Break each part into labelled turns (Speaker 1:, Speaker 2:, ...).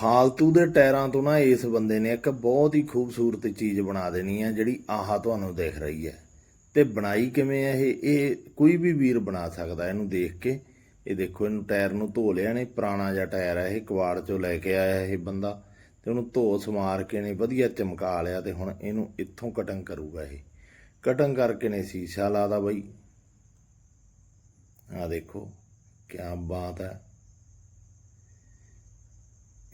Speaker 1: ਫਾਲਤੂ ਦੇ ਟਾਇਰਾਂ ਤੋਂ ਨਾ ਇਸ ਬੰਦੇ ਨੇ ਇੱਕ ਬਹੁਤ ਹੀ ਖੂਬਸੂਰਤ ਚੀਜ਼ ਬਣਾ ਦੇਣੀ ਹੈ, ਜਿਹੜੀ ਆਹ ਤੁਹਾਨੂੰ ਦਿਖ ਰਹੀ ਹੈ। ਤੇ ਬਣਾਈ ਕਿਵੇਂ ਹੈ ਇਹ? ਇਹ ਕੋਈ ਵੀ ਵੀਰ ਬਣਾ ਸਕਦਾ ਇਹਨੂੰ ਦੇਖ ਕੇ। ਇਹ ਦੇਖੋ, ਇਹਨੂੰ ਟਾਇਰ ਨੂੰ ਧੋ ਲਿਆ ਨੇ, ਪੁਰਾਣਾ ਜਿਹਾ ਟਾਇਰ ਹੈ ਇਹ, ਕਵਾੜ ਚੋਂ ਲੈ ਕੇ ਆਇਆ ਇਹ ਬੰਦਾ। ਤੇ ਉਹਨੂੰ ਧੋ ਸਮਾਰ ਕੇ ਨੇ, ਵਧੀਆ ਚਮਕਾ ਲਿਆ ਤੇ ਹੁਣ ਇਹਨੂੰ ਇੱਥੋਂ ਕਟਿੰਗ ਕਰੂਗਾ ਇਹ। ਕਟਿੰਗ ਕਰਕੇ ਨੇ ਸ਼ੀਸ਼ਾ ਲਾਦਾ ਬਈ। ਆ ਦੇਖੋ ਕੀ ਬਾਤ ਹੈ।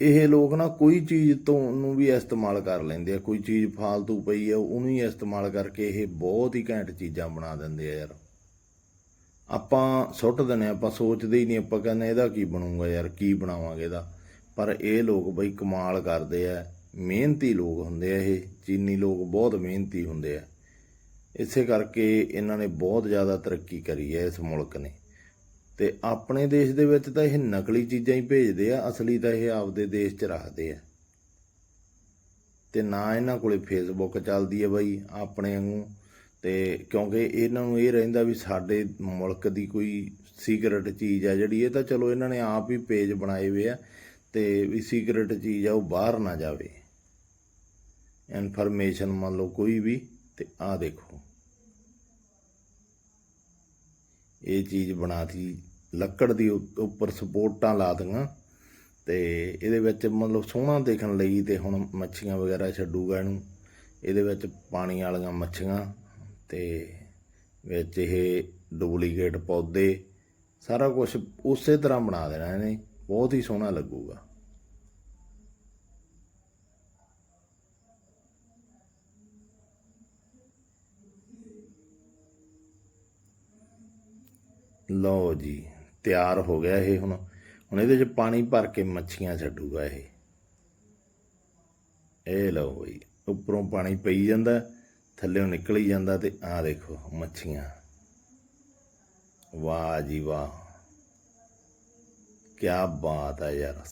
Speaker 1: ਇਹ ਲੋਕ ਨਾ ਕੋਈ ਚੀਜ਼ ਤੋਂ ਨੂੰ ਵੀ ਇਸਤੇਮਾਲ ਕਰ ਲੈਂਦੇ ਆ ਕੋਈ ਚੀਜ਼ ਫਾਲਤੂ ਪਈ ਆ ਉਹਨੂੰ ਹੀ ਇਸਤੇਮਾਲ ਕਰਕੇ ਇਹ ਬਹੁਤ ਹੀ ਘੈਂਟ ਚੀਜ਼ਾਂ ਬਣਾ ਦਿੰਦੇ ਆ ਯਾਰ। ਆਪਾਂ ਸੁੱਟ ਦਿੰਦੇ ਹਾਂ, ਆਪਾਂ ਸੋਚਦੇ ਹੀ ਨਹੀਂ ਆਪਾਂ ਕਹਿੰਦੇ ਇਹਦਾ ਕੀ ਬਣੂਗਾ ਯਾਰ ਕੀ ਬਣਾਵਾਂਗੇ ਇਹਦਾ। ਪਰ ਇਹ ਲੋਕ ਬਈ ਕਮਾਲ ਕਰਦੇ ਆ ਮਿਹਨਤੀ ਲੋਕ ਹੁੰਦੇ ਆ ਇਹ ਚੀਨੀ ਲੋਕ ਬਹੁਤ ਮਿਹਨਤੀ ਹੁੰਦੇ ਆ। ਇਸੇ ਕਰਕੇ ਇਹਨਾਂ ਨੇ ਬਹੁਤ ਜ਼ਿਆਦਾ ਤਰੱਕੀ ਕਰੀ ਹੈ ਇਸ ਮੁਲਕ ਨੇ। ਤੇ ਆਪਣੇ ਦੇਸ਼ ਦੇ ਵਿੱਚ ਤਾਂ ਇਹ ਨਕਲੀ ਚੀਜ਼ਾਂ ਹੀ ਭੇਜਦੇ ਆ, ਅਸਲੀ ਤਾਂ ਇਹ ਆਪਦੇ ਦੇਸ਼ 'ਚ ਰੱਖਦੇ ਆ। ਤੇ ਨਾ ਇਹਨਾਂ ਕੋਲੇ ਫੇਸਬੁੱਕ ਚੱਲਦੀ ਹੈ ਬਾਈ, ਆਪਣੇ ਵਾਂਗੂ। ਤੇ ਕਿਉਂਕਿ ਇਹਨਾਂ ਨੂੰ ਇਹ ਰਹਿੰਦਾ ਵੀ ਸਾਡੇ ਮੁਲਕ ਦੀ ਕੋਈ ਸੀਕ੍ਰੇਟ ਚੀਜ਼ ਆ ਜਿਹੜੀ, ਇਹ ਤਾਂ ਚਲੋ ਇਹਨਾਂ ਨੇ ਆਪ ਹੀ ਪੇਜ ਬਣਾਏ ਹੋਏ ਆ ਤੇ ਵੀ ਸੀਕ੍ਰੇਟ ਚੀਜ਼ ਆ, ਉਹ ਬਾਹਰ ਨਾ ਜਾਵੇ। ਇਨਫੋਰਮੇਸ਼ਨ ਮੰਨ ਲਓ ਕੋਈ ਵੀ, ਤੇ ਆਹ ਦੇਖੋ। ਇਹ ਚੀਜ਼ ਬਣਾਤੀ, ਲੱਕੜ ਦੀ ਉ- ਉੱਪਰ ਸਪੋਰਟਾਂ ਲਾ ਦੀਆਂ ਤੇ ਇਹਦੇ ਵਿੱਚ ਮਤਲਬ ਸੋਹਣਾ ਦੇਖਣ ਲਈ ਤੇ ਹੁਣ ਮੱਛੀਆਂ ਵਗੈਰਾ ਛੱਡੂਗਾ ਇਹਨੂੰ। ਇਹਦੇ ਵਿੱਚ ਪਾਣੀ ਵਾਲੀਆਂ ਮੱਛੀਆਂ ਤੇ ਵਿੱਚ ਇਹ ਡੁਪਲੀਕੇਟ ਪੌਦੇ, ਸਾਰਾ ਕੁਝ ਉਸੇ ਤਰ੍ਹਾਂ ਬਣਾ ਦੇਣਾ ਇਹਨੇ। ਬਹੁਤ ਹੀ ਸੋਹਣਾ ਲੱਗੂਗਾ। ਲਓ ਜੀ, ਤਿਆਰ ਹੋ ਗਿਆ ਇਹ ਹੁਣ। ਹੁਣ ਇਹਦੇ 'ਚ ਪਾਣੀ ਭਰ ਕੇ ਮੱਛੀਆਂ ਛੱਡੂਗਾ ਇਹ। ਇਹ ਲਓ ਬਈ, ਉੱਪਰੋਂ ਪਾਣੀ ਪਈ ਜਾਂਦਾ, ਥੱਲੇੋਂ ਨਿਕਲ ਹੀ ਜਾਂਦਾ ਤੇ ਆਹ ਦੇਖੋ ਮੱਛੀਆਂ। ਵਾਹ ਜੀ ਵਾਹ। ਕੀ ਬਾਤ ਹੈ ਯਾਰ।